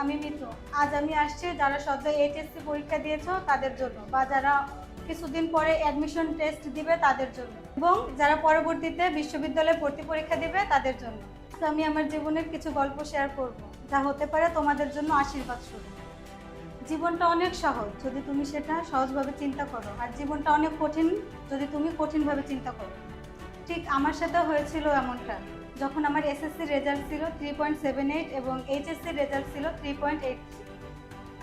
আমি মিতু আজ আমি আসছি, যারা সদ্য এইচএসসি পরীক্ষা দিয়েছ তাদের জন্য বা যারা কিছুদিন পরে অ্যাডমিশন টেস্ট দিবে তাদের জন্য। এবং যারা পরবর্তীতে বিশ্ববিদ্যালয়ে ভর্তি পরীক্ষা দিবে তাদের জন্য। তো আমি আমার জীবনের কিছু গল্প শেয়ার করব, যা হতে পারে তোমাদের জন্য আশীর্বাদ শুরু জীবনটা অনেক সহজ যদি তুমি সেটা সহজভাবে চিন্তা করো, আর জীবনটা অনেক কঠিন যদি তুমি কঠিনভাবে চিন্তা করো। ঠিক আমার সাথে হয়েছিল এমনটা। যখন আমার এসএসসি রেজাল্ট ছিল থ্রি পয়েন্ট সেভেন এইট এবং এইচএসসি রেজাল্ট ছিল থ্রি পয়েন্ট এইট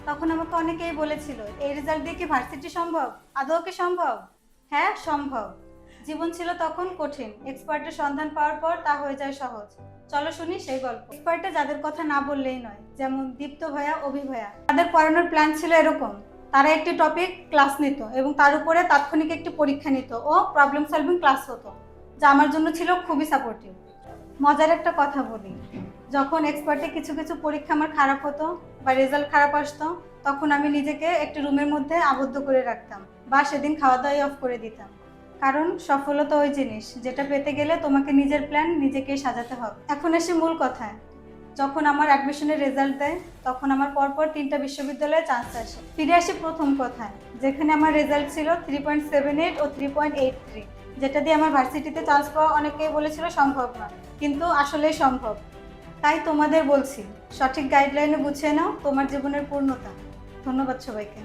তখন আমাকে অনেকেই বলেছিল, এই রেজাল্ট দিয়ে কি ভার্সিটি সম্ভব? আদৌ কি সম্ভব? হ্যাঁ সম্ভব। জীবন ছিল তখন কঠিন। এক্সপার্টের সন্ধান পাওয়ার পর তা হয়ে যায় সহজ। চলো শুনি সেই গল্প। এক্সপার্টে যাদের কথা না বললেই নয়, যেমন দীপ্ত ভয়া অভি ভাইয়া তাদের পড়ানোর প্ল্যান ছিল এরকম। তারা একটি টপিক ক্লাস নিত এবং তার উপরে তাৎক্ষণিক একটি পরীক্ষা নিত। ও প্রবলেম সলভিং ক্লাস হতো, যা আমার জন্য ছিল খুবই সাপোর্টিভ মজার একটা কথা বলি। যখন এক্সপার্টে কিছু কিছু পরীক্ষা আমার খারাপ হতো বা রেজাল্ট খারাপ আসতো, তখন আমি নিজেকে একটি রুমের মধ্যে আবদ্ধ করে রাখতাম বা সেদিন খাওয়া দাওয়াই অফ করে দিতাম। কারণ সফলতা ওই জিনিস, যেটা পেতে গেলে তোমাকে নিজের প্ল্যান নিজেকেই সাজাতে হবে। এখন এসে মূল কথায়। যখন আমার অ্যাডমিশনের রেজাল্ট দেয়, তখন আমার পরপর তিনটা বিশ্ববিদ্যালয়ে চান্স আসে। ফিরে আসি প্রথম কথায়, যেখানে আমার রেজাল্ট ছিল থ্রি পয়েন্ট সেভেন এইট ও থ্রি পয়েন্ট এইট থ্রি যেটা দিয়ে আমার ভার্সিটিতে চান্স পাওয়া অনেকেই বলেছিল সম্ভব না, কিন্তু আসলে সম্ভব। তাই তোমাদের বলছি, সঠিক গাইডলাইনে গুছিয়ে নাও তোমার জীবনের পূর্ণতা। ধন্যবাদ সবাইকে।